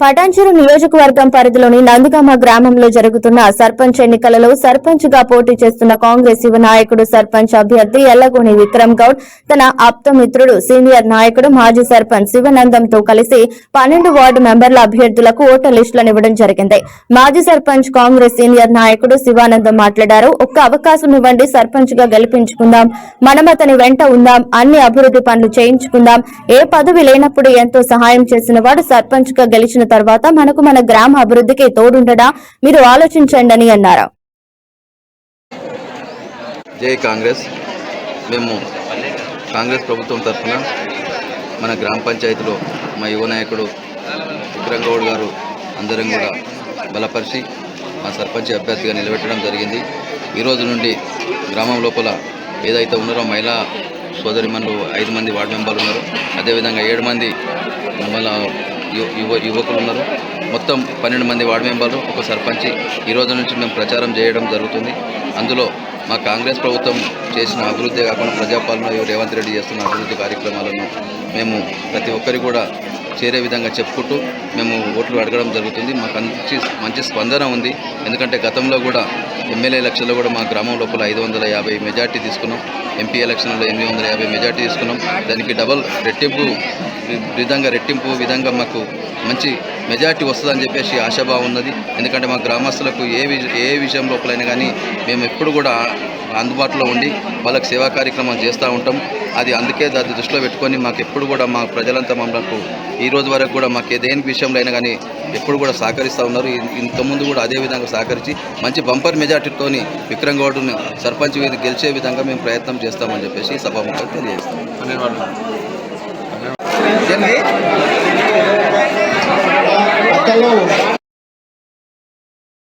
పటాన్చెరు నియోజకవర్గం పరిధిలోని నందిగామ గ్రామంలో జరుగుతున్న సర్పంచ్ ఎన్నికలలో సర్పంచ్గా పోటీ చేస్తున్న కాంగ్రెస్ యువ నాయకుడు సర్పంచ్ అభ్యర్థి ఎల్లగోని విక్రమ్ గౌడ్ తన ఆప్త మిత్రుడు సీనియర్ నాయకుడు మాజీ సర్పంచ్ శివనందంతో కలిసి పన్నెండు వార్డు మెంబర్ల అభ్యర్థులకు ఓటర్ లిస్టులను ఇవ్వడం జరిగింది. మాజీ సర్పంచ్ కాంగ్రెస్ సీనియర్ నాయకుడు శివానందం మాట్లాడారు. ఒక్క అవకాశం ఇవ్వండి సర్పంచ్గా గెలిపించుకుందాం. మనం అతని వెంట ఉందాం అన్ని అభివృద్ధి పనులు చేయించుకుందాం. ఏ పదవి లేనప్పుడు ఎంతో సహాయం చేసిన వాడు సర్పంచ్గా గెలిచిన తర్వాత మనకు మన గ్రామ అభివృద్ధికి తోడుండడా? మీరు ఆలోచించండి అని అన్నారు? జై కాంగ్రెస్. మేము కాంగ్రెస్ ప్రభుత్వం తరఫున మన గ్రామ పంచాయతీలో మా యువ నాయకుడు విక్రంగౌడ్ గారు అందరం కూడా బలపరిచి మా సర్పంచ్ అభ్యర్థిగా నిలబెట్టడం జరిగింది. ఈ రోజు నుండి గ్రామం లోపల ఏదైతే ఉన్నారో మహిళా సోదరిమణులు ఐదు మంది వార్డు మెంబర్లు ఉన్నారు. అదేవిధంగా ఏడు మంది మళ్ళా యువ యువకులు ఉన్నారు. మొత్తం పన్నెండు మంది వార్డు మెంబర్లు ఒక సర్పంచ్. ఈ రోజు నుంచి మేము ప్రచారం చేయడం జరుగుతుంది. అందులో మా కాంగ్రెస్ ప్రభుత్వం చేసిన అభివృద్ధి కాకుండా ప్రజాపాలన రేవంత్ రెడ్డి చేస్తున్న అభివృద్ధి కార్యక్రమాలను మేము ప్రతి ఒక్కరికి కూడా చేరే విధంగా చెప్పుకుంటూ మేము ఓట్లు అడగడం జరుగుతుంది. మాకు మంచి మంచి స్పందన ఉంది. ఎందుకంటే గతంలో కూడా ఎమ్మెల్యే ఎలక్షన్లో కూడా మా గ్రామం లోపల ఐదు వందల యాభై మెజార్టీ తీసుకున్నాం. ఎంపీ ఎలక్షన్లో ఎనిమిది వందల యాభై మెజార్టీ తీసుకున్నాం. దానికి డబల్ రెట్టింపు విధంగా రెట్టింపు విధంగా మాకు మంచి మెజార్టీ వస్తుందని చెప్పేసి ఆశాభావం ఉన్నది. ఎందుకంటే మా గ్రామస్తులకు ఏ ఏ విషయం లోపలైనా కానీ మేము ఎప్పుడు కూడా అందుబాటులో ఉండి వాళ్ళకి సేవా కార్యక్రమాలు చేస్తూ ఉంటాం. అది అందుకే దాన్ని దృష్టిలో పెట్టుకొని మాకు ఎప్పుడు కూడా మా ప్రజలంతా మమ్మల్ని ఈ రోజు వరకు కూడా మాకు దేని విషయంలో అయినా కానీ ఎప్పుడు కూడా సహకరిస్తూ ఉన్నారు. ఇంతకుముందు కూడా అదే విధంగా సహకరించి మంచి బంపర్ మెజార్టీతోని విక్రమ్ గౌడ్ని సర్పంచ్ మీద గెలిచే విధంగా మేము ప్రయత్నం చేస్తామని చెప్పేసి సభాముఖం తెలియజేస్తాం.